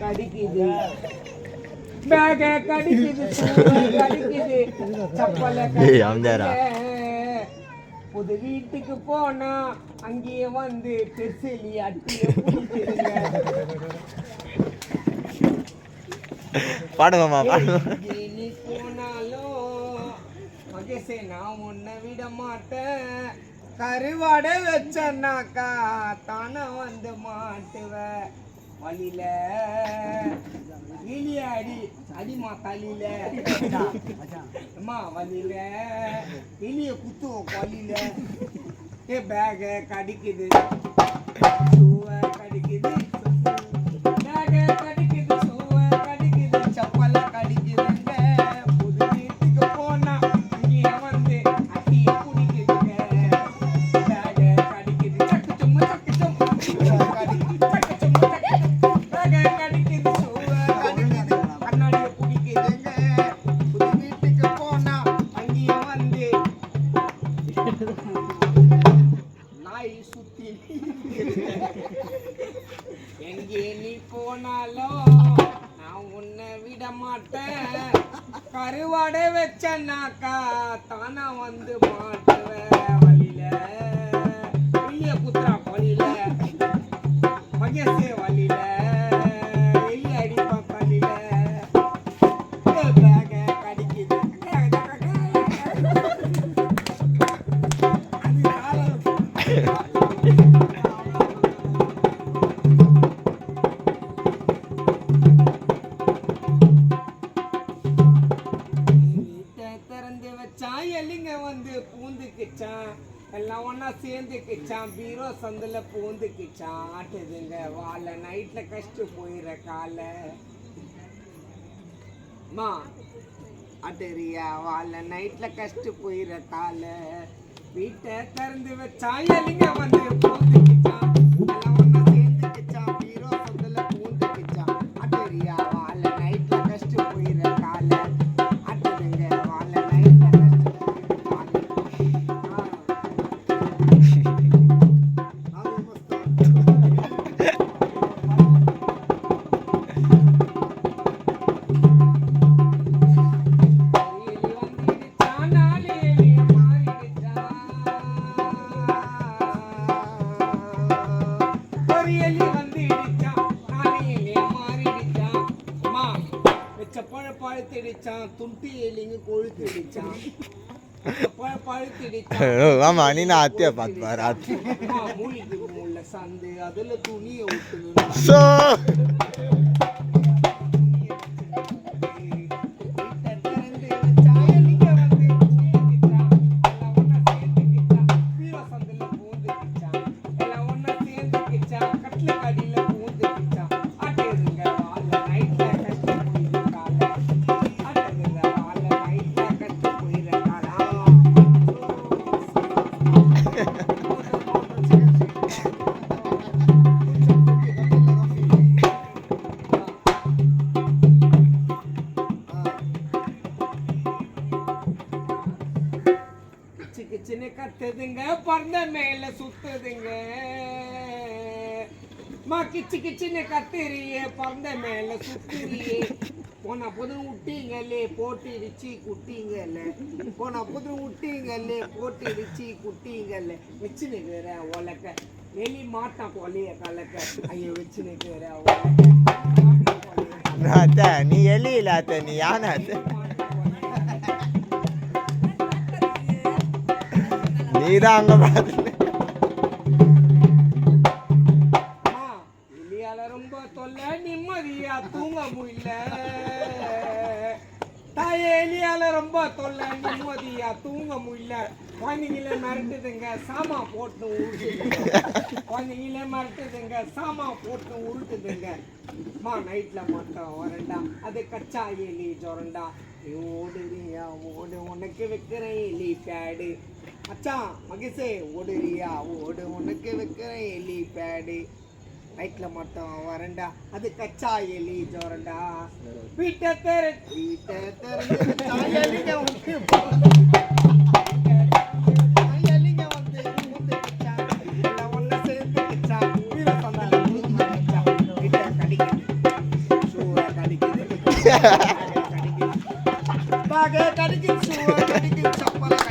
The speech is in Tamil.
கடிக்குது பேக கடிக்குது கடிக்குது சப்பலை. புது வீட்டுக்கு போனா அங்கேயே வந்து பெருசலி அட்டி பாடுங்கம்மா பாடுங்க நீ போனாலும் மகேசே நான் உன்னை விட மாட்டேன் கருவாடை வச்சனாக்கா தானே வந்து மாட்டுவ வழியில. இலிய அடி அடிமா தலையில. அம்மா வழியில. இலிய குத்துவோம் வழியில ஏ பேக கடிக்குது. எங்கே நீ போனாலோ நான் உன்னை விட மாட்டேன். கருவாடை வச்சனாக்கா தானா வந்து மாட்டுவேன் வழியில. வெளிய குத்துறா வழியில மகேசே வழியில. வச்சான் வந்து பூந்துக்கிச்சான். எல்லாம் ஒன்றா சேர்ந்துக்கிச்சான். பீரோ சந்தில் பூந்துக்கிச்சான். ஆட்டுதுங்க. வாழ நைட்ல கஷ்டு போயிடுற காலை. மா அட்டரியா வாழ நைட்ல கஷ்டு போயிடுற காலை. வீட்டை திறந்து வச்சா எலிங்க வந்து பூந்துக்கிச்சான் பழுத்திடுச்சான், துண்டு எலிங்க கொழுத்திடுச்சான். ஆமா நீ நான் அத்தியா பார்த்து பாரு அத்தி முள்ள சந்து அதுல துணியை விட்டுன்னு சோ கத்துதுங்க பறந்த மேல சுத்துதுங்க. மா கிச்சு கிச்சுன்னு கத்துறியே பறந்த மேல சுத்துறியே. போன புது போட்டி போட்டிடுச்சு குட்டிங்கல்ல போன புது விட்டீங்களே போட்டிடுச்சு குட்டிங்கல்ல வச்சு நிற்கிற உலக்க. எலி மாட்டான் கொலைய கலக்க. ஐயோ வச்சு நிற்கிற அத்தை நீ எலி நீ யானை அத்தை அங்க பார்த்து ரொம்ப தொல்லை நிம்மதியா தூங்க முடியல தாயே எலியால ரொம்ப தொல்லை நிம்மதியா தூங்க முடியல குழந்தைங்கள மிரட்டுதுங்க சாமா போட்டு உருட்டுதுங்க. குழந்தைங்கள மிரட்டுதுங்க சாமா போட்டு உருட்டுதுங்க. மா நைட்ல மட்டும் வரண்டா அது கச்சா எலி ஜொரண்டா. நீ ஓடுறியா ஓடு உனக்கு வைக்கிறேன் எலி பேடு. அச்சான் மகேஷே ஓடுறியா ஓடு உனக்கு வைக்கிறேன் எலி பேடு. நைட்ல மட்டும் வரண்டா அது கச்சா எலி ஜோரண்டா. வீட்டை தெர வீட்டை திறந்து வந்து எலிங்க வந்து கடிக்குது. கடிக்குது. கடிக்குது. சப்பலை